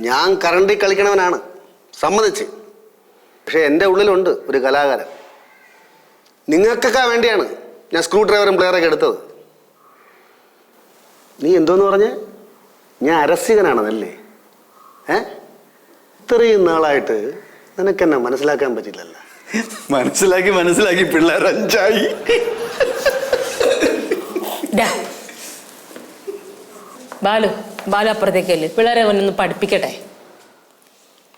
ഞാൻ കറണ്ടിൽ കളിക്കണവനാണ്. സമ്മതിച്ച്. പക്ഷേ എന്റെ ഉള്ളിലുണ്ട് ഒരു കലാകാരൻ. നിങ്ങൾക്കൊക്കെ വേണ്ടിയാണ് ഞാൻ സ്ക്രൂ ഡ്രൈവറും പ്ലെയറൊക്കെ എടുത്തത്. നീ എന്തോന്ന് പറഞ്ഞേ? ഞാൻ അരസികനാണെന്നല്ലേ? ഏ? ഇത്രയും നാളായിട്ട് നിനക്കെന്നെ മനസ്സിലാക്കാൻ പറ്റില്ലല്ലോ. മനസ്സിലാക്കി മനസ്സിലാക്കി പിള്ളേർ അഞ്ചായി. ഡാ. ബാലു. ബാലു അപ്പുറത്തേക്കല്ലേ പിള്ളേരെ അവനൊന്ന് പഠിപ്പിക്കട്ടെ.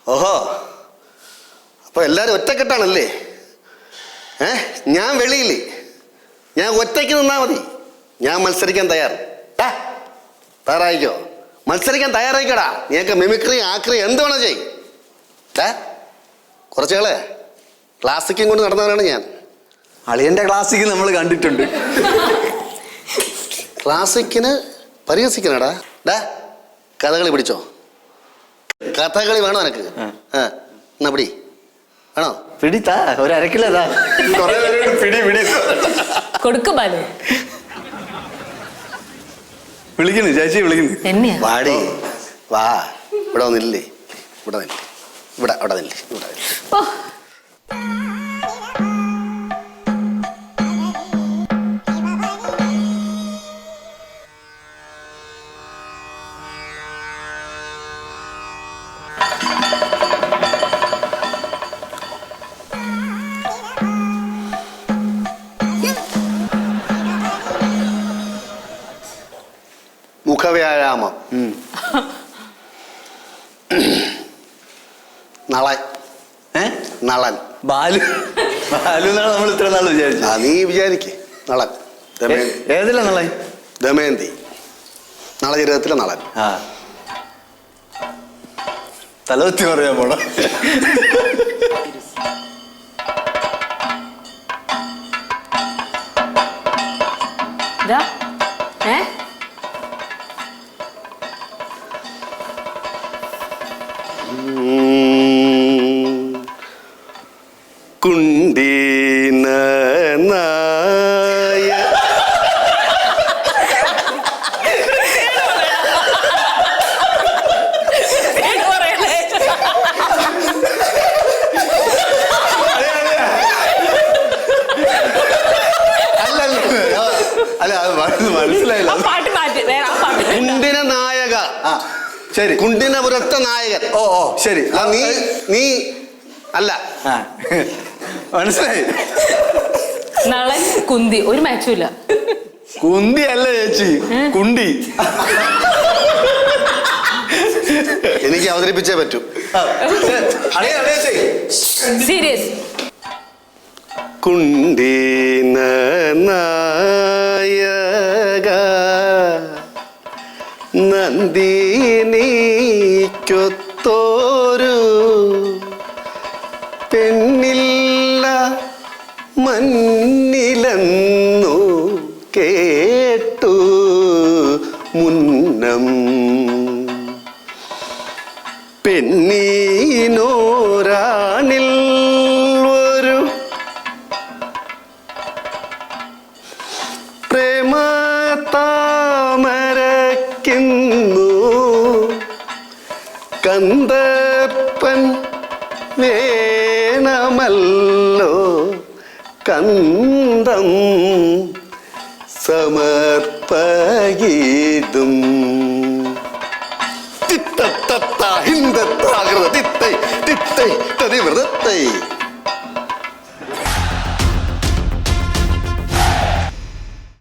ഓഹോ. അപ്പൊ എല്ലാരും ഒറ്റക്കെട്ടാണല്ലേ? ഏ? ഞാൻ വെളിയിൽ. ഞാൻ ഒറ്റയ്ക്ക് നിന്നാ മതി. ഞാൻ മത്സരിക്കാൻ തയ്യാർ ടാ, തയ്യാറായിക്കോ. മത്സരിക്കാൻ തയ്യാറായിക്കോടാ. നിങ്ങൾക്ക് മിമിക്രി ആക്രി എന്ത് വേണം ചെയ്. കുറച്ചുകളെ ക്ലാസിക്കും കൊണ്ട് നടന്നവരാണ് ഞാൻ. അളിയന്റെ ക്ലാസ്സിക്ക് നമ്മൾ കണ്ടിട്ടുണ്ട്. ക്ലാസിക്കിന് പരിഹസിക്കണടാ. ഡാ കഥകളി പിടിച്ചോ. കഥകളി വേണോ എനക്ക് ആ. എന്നാ പിടി. വേണോ? പിടിത്താ ഒരു അരക്കില്ലതാ പിടി പിടി. കൊടുക്ക് ബാലു. വിളിക്കുന്നു ചേച്ചി വിളിക്കുന്നു. എന്നെയാ വാടി. വാ ഇവിടെ വന്നില്ലേ? ഇവിടെ നില്ല ഇവിടെ അവിടെ നില്ല ഇവിടെ നില്ല്. ഓ. മുഖവ്യായാമം നളൻ. ഏ? നളൻ. ബാലു. ബാലു എന്നാണ് നമ്മൾ ഇത്ര നാൾ വിചാരിച്ചു ആ നീ വിചാരിക്കേ. നളൻ. ദമയന്തി. ഏതില്ല നാളെ ദമയന്തി. നളചരിതത്തിലെ നളൻ. ആ. തലവത്തി പറയാൻ പോണ? ഏ? കുണ്ടീന നായ അല്ല അല്ല അല്ല അത് മന- മനസ്സിലായില്ല ആ പാട്ട് മാറ്റി വേറെ ആ പാട്ട് വേണ്ട. കുണ്ടിന നായക ആ ശരി. കുണ്ടിനപുരത്തെ നായകൻ. ഓ ഓ. ശരി. ആ, നീ നീ അല്ല. ആ. മനസ്സിലായി? നളൻ കുന്തി. ഒരു മാച്ചുമില്ല കുന്തി അല്ല ചേച്ചി. കുണ്ടി. എനിക്ക് അവതരിപ്പിച്ചേ പറ്റൂ. സീരിയസ് കുണ്ടീന നായക നന്ദിനിക്കൊത്തോരു പെണ്ണില്ല മണ്ണിലെന്നു കേട്ടു മുന്നം. പെണ്ണീനോരാണിൽ ഒരു പ്രേമ താമരക്കുന്നു കന്ദർപ്പൻ വേണമല്ലോ കന്തം സമർപ്പഗീതും തിത്തത്തത്ത ഹിന്ദത്താകൃത തിത്തൈ തിത്തൈ തതിവൃതത്തൈ